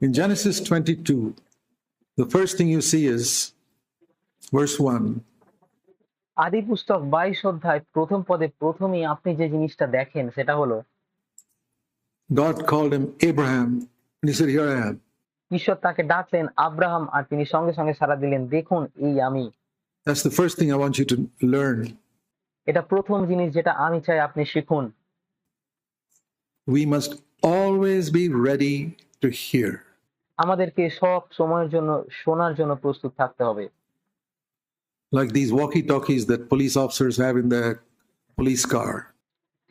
In Genesis 22, the first thing you see is verse 1 আদি পুস্তক বাইশ অধ্যায় প্রথম পদে প্রথমেই আপনি যে জিনিসটা দেখেন সেটা হলো God called him Abraham, and he said, Here I am. ঈশ্বর তাকে ডাকলেন আব্রাহাম আর তিনি সঙ্গে সঙ্গে সাড়া দিলেন দেখুন এই আমি That's the first thing I want you to learn. এটা প্রথম জিনিস যেটা আমি চাই আপনি শিখুন We must always be ready to hear. আমাদেরকে সব সময়ের জন্য শোনার জন্য প্রস্তুত থাকতে হবে like these walkie talkies that police officers have in their police car.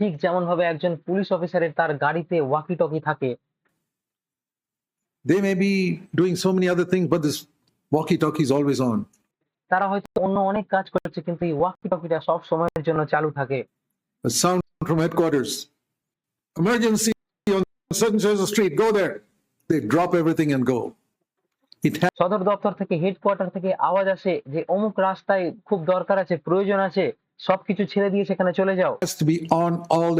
ঠিক যেমন ভাবে একজন পুলিশ অফিসারের তার গাড়িতে ওয়াকি টকি থাকে They may be doing so many other things, but this walkie talkie is always on. তারা হয়তো অন্য অনেক কাজ করছে কিন্তু এই ওয়াকি টকিটা সব সময়ের জন্য চালু থাকে A sound from headquarters emergency on a street, go there. They drop everything and go. সদর দপ্তর থেকে হেডকোয়ার্টার থেকে আওয়াজ আসে যে অমুক রাস্তায় খুব দরকার আছে প্রয়োজন আছে সবকিছু ছেড়ে দিয়ে সেখানে চলে যাও on all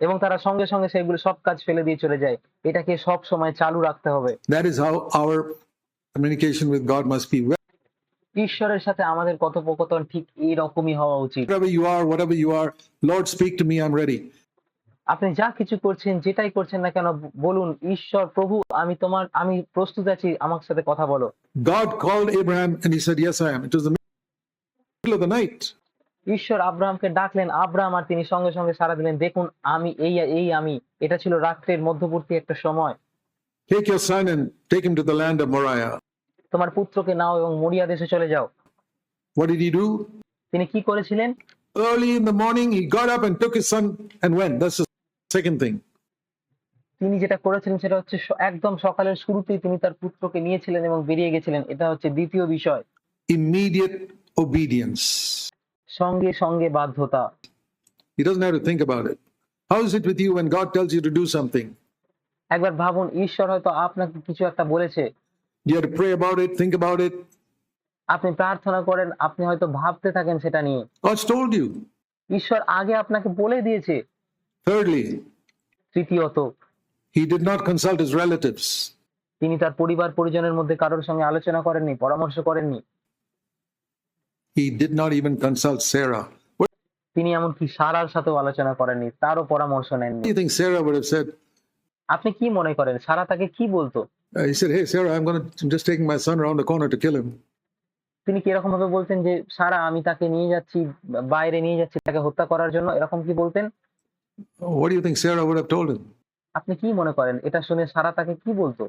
এবং তারা সঙ্গে সঙ্গে সেগুলো সব কাজ ফেলে দিয়ে চলে যায় এটাকে সব সময় চালু রাখতে হবে That is how our communication with God must be. ঈশ্বরের সাথে আমাদের কথোপকথন ঠিক এই রকমই হওয়া উচিত Wherever you are, whatever you are, Lord, speak to me, I'm ready. আপনি যা কিছু করছেন যেটাই করছেন না কেন বলুন ঈশ্বর প্রভু আমি তোমার আমি প্রস্তুত আছি আমার সাথে কথা বলো God called Abraham and he said, Yes, I am. It was the middle of the night. ঈশ্বর আব্রাহামকে ডাকলেন আব্রাহাম আর তিনি সঙ্গে সঙ্গে সারা দিলেন দেখুন আমি এই এই আমি এটা ছিল রাত্রের মধ্যবর্তী একটা সময় Take your son and take him to the land of Moriah. তোমার পুত্রকে নাও এবং মরিয়া দেশে চলে যাও What did he do? তিনি কি করেছিলেন Early in the morning, he got up and took his son and went. That's the second thing তিনি যেটা করেছিলেন সেটা হচ্ছে একদম সকালের শুরুতেই তিনি তার পুত্রকে নিয়েছিলেন এবং বেরিয়ে গেছিলেন। এটা হচ্ছে দ্বিতীয় বিষয়। ইমিডিয়েট ওবিডিয়েন্স সঙ্গে সঙ্গে বাধ্যতা। He doesn't have to think about it how is it with you when God tells you to do something একবার ভাবুন ঈশ্বর হয়তো আপনাকে কিছু একটা বলেছে। Yeah pray about it think about it আপনি প্রার্থনা করেন আপনি হয়তো ভাবতে থাকেন সেটা নিয়ে। গড টোল্ড ইউ ঈশ্বর আগে আপনাকে বলে দিয়েছে। Thirdly, তৃতীয়ত he did not consult his relatives. তিনি তার পরিবার পরিজনের মধ্যে কারোর সঙ্গে আলোচনা করেননি পরামর্শ করেননি He did not even consult Sarah. What তিনি এমনকি সারার সাথেও আলোচনা করেননি তারও পরামর্শ নেননি you think Sarah would have said? আপনি কি মনে করেন সারা তাকে কি বলতো Uh, he said, Hey, Sarah, I'm going to, I'm just taking my son around the corner to kill him. তিনি কি এরকম ভাবে বলতেন যে সারা আমি তাকে নিয়ে যাচ্ছি বাইরে নিয়ে যাচ্ছি তাকে হত্যা করার জন্য এরকম কি বলতেন What do you think Sarah would have told him? আপনি কি মনে করেন এটা শুনে সারা তাকে কি বলতো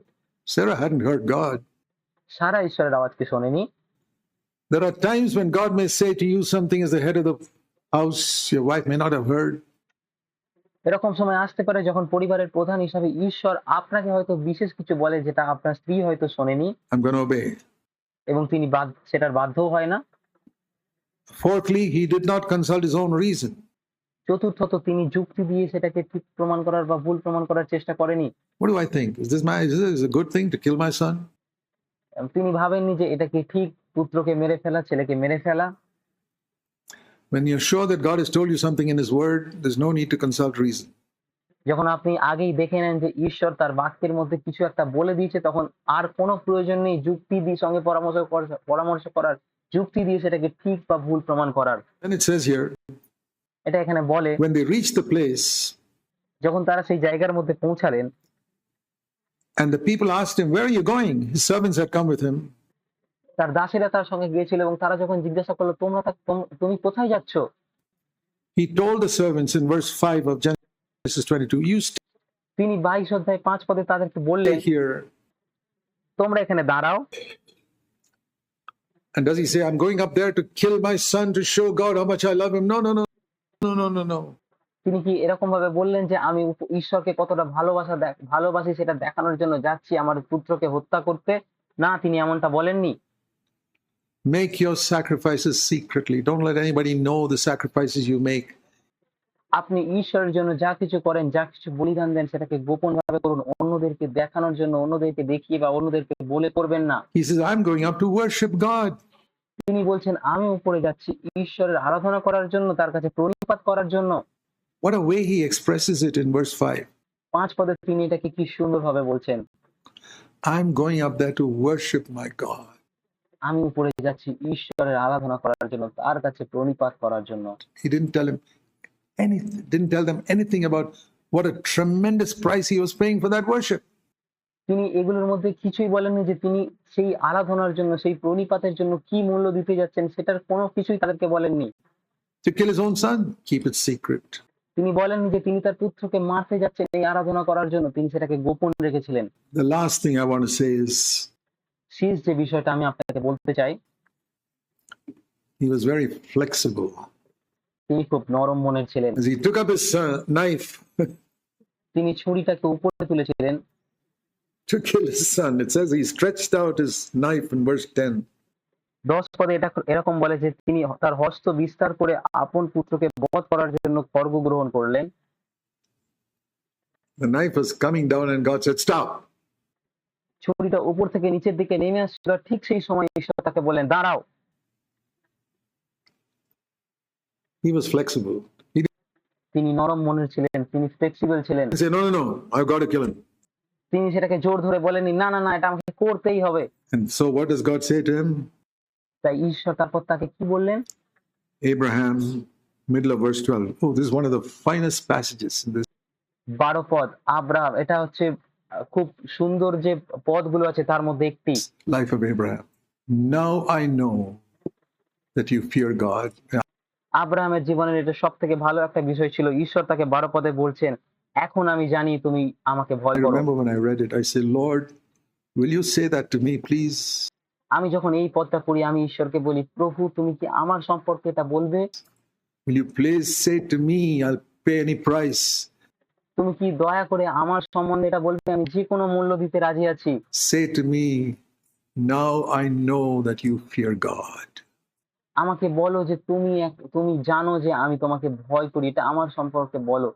Sarah hadn't heard God. সারা ঈশ্বরের আওয়াজকে শোনেনি There are times when God may say to you something as the head of the house your wife may not have heard. এরকম সময় আসতে পারে যখন পরিবারের প্রধান হিসাবে ঈশ্বর আপনাকে হয়তো বিশেষ কিছু বলে যেটা আপনার স্ত্রী হয়তো শোনেনি I'm going to obey. এবং তিনি বাদ সেটার বাধ্যও হয় না Fourthly, he did not consult his own reason. চতুর্থত তিনি যুক্তি দিয়ে সেটাকে ঠিক প্রমাণ করার বা ভুল প্রমাণ করার চেষ্টা করেনি What do I think? Is this my is this a good thing to kill my son? তিনি ভাবেননি যে এটা কি ঠিক পুত্রকে মেরে ফেলা ছেলেকে মেরে ফেলা When you're sure that God has told you something in his word, there's no need to consult reason. যখন আপনি আগেই দেখে নেন যে ঈশ্বর তার বাক্যের মধ্যে কিছু একটা বলে দিয়েছে তখন আর কোনো প্রয়োজন নেই যুক্তি দিয়ে সঙ্গে পরামর্শ পরামর্শ করার যুক্তি দিয়ে সেটাকে ঠিক বা ভুল প্রমাণ করার Then it says here, এটা এখানে বলে when they reached the place, যখন তারা সেই জায়গার মধ্যে পৌঁছালেন and the people asked him, Where are you going? His servants had come with him. তার দাসেরা তার সঙ্গে গিয়েছিল এবং তারা যখন জিজ্ঞাসা করলো তোমরা তা- তোম- তুমি কোথায় যাচ্ছ He told the servants in verse 5 of Genesis 22, You stay তিনি বাইশ অধ্যায় পাঁচ পদে তাদেরকে বললেন here. তোমরা এখানে দাঁড়াও And does he say, I'm going up there to kill my son to show God how much I love him? No, no, no. তিনি কি এরকম ভাবে বললেন যে আমি ঈশ্বরকে কতটা ভালোবাসা দেখ- ভালোবাসি সেটা দেখানোর জন্য যাচ্ছি আমার পুত্রকে হত্যা করতে না তিনি এমনটা বলেননি Make your sacrifices secretly. Don't let anybody know the sacrifices you make. আপনি ঈশ্বরের জন্য যা কিছু করেন যা কিছু বলিদান দেন সেটাকে গোপন ভাবে করুন অন্যদেরকে দেখানোর জন্য অন্যদেরকে দেখিয়ে বা অন্যদেরকে বলে করবেন না He says, I'm going up to worship God. তিনি বলছেন আমি উপরে যাচ্ছি ঈশ্বরের আরাধনা করার জন্য তার কাছে প্রণিপাত করার জন্য What a way he expresses it in verse 5. পাঁচ পদে তিনি এটাকে কি সুন্দর ভাবে বলছেন I'm going up there to worship my God. আমি উপরে যাচ্ছি ঈশ্বরের আরাধনা করার জন্য তার কাছে প্রণিপাত করার জন্য He didn't tell him anything, didn't tell them anything about what a tremendous price he was paying for that worship. তিনি এগুলোর মধ্যে কিছুই বলেননি যে তিনি সেই আরাধনার জন্য সেই প্রণিপাতের জন্য কি মূল্য দিতে যাচ্ছেন সেটার কোনো কিছুই তাদেরকে বলেননি। To kill his own son, keep it secret. তিনি বলেননি যে তিনি তার পুত্রকে মারতে যাচ্ছেন এই আরাধনা করার জন্য তিনি সেটাকে গোপন রেখেছিলেন। The last thing I want to say is শেষ যে বিষয়টা আমি আপনাকে বলতে চাই। he was very flexible. তিনি খুব নরম মনের ছিলেন। As he took up his uh, knife তিনি ছুরিটাকে উপরে তুলেছিলেন। to kill his son, it says he stretched out his knife in verse 10. দশ পদে এটা এরকম বলে যে তিনি তার হস্ত বিস্তার করে আপন পুত্রকে বধ করার জন্য খড়গ গ্রহণ করলেন The knife was coming down, and God said, Stop. ছুরিটা উপর থেকে নিচের দিকে নেমে আসছিল ঠিক সেই সময় ঈশ্বর তাকে বলেন দাঁড়াও He was flexible. He তিনি নরম মনের ছিলেন তিনি ফ্লেক্সিবল ছিলেন didn't say, No, no, no, I've got to kill him. তিনি সেটাকে জোর ধরে বলেননি না না না এটা আমাকে করতেই হবে so, what does God say to him? তাই ঈশ্বর তারপর তাকে কি বললেন Abraham, middle of verse 12. Oh, this is one of the finest passages in this. বারো পদ আব্রাহাম এটা হচ্ছে খুব সুন্দর যে পদগুলো আছে তার মধ্যে একটি life of Abraham. Now I know that you fear God আব্রাহামের জীবনের এটা সব থেকে ভালো একটা বিষয় ছিল ঈশ্বর তাকে বারো পদে বলছেন এখন আমি জানি তুমি আমাকে I ভয় করো remember when I read it, I said, Lord, will you say that to me, please? আমি যখন এই পদটা পড়ি আমি ঈশ্বরকে বলি প্রভু তুমি কি আমার সম্পর্কে এটা বলবে Will you please say to me, I'll pay any price? তুমি কি দয়া করে আমার সম্বন্ধে এটা বলবে আমি যে কোনো মূল্য দিতে রাজি আছি Say to me, now I know that you fear God. আমাকে বলো যে তুমি তুমি জানো যে আমি তোমাকে ভয় করি এটা আমার সম্পর্কে বলো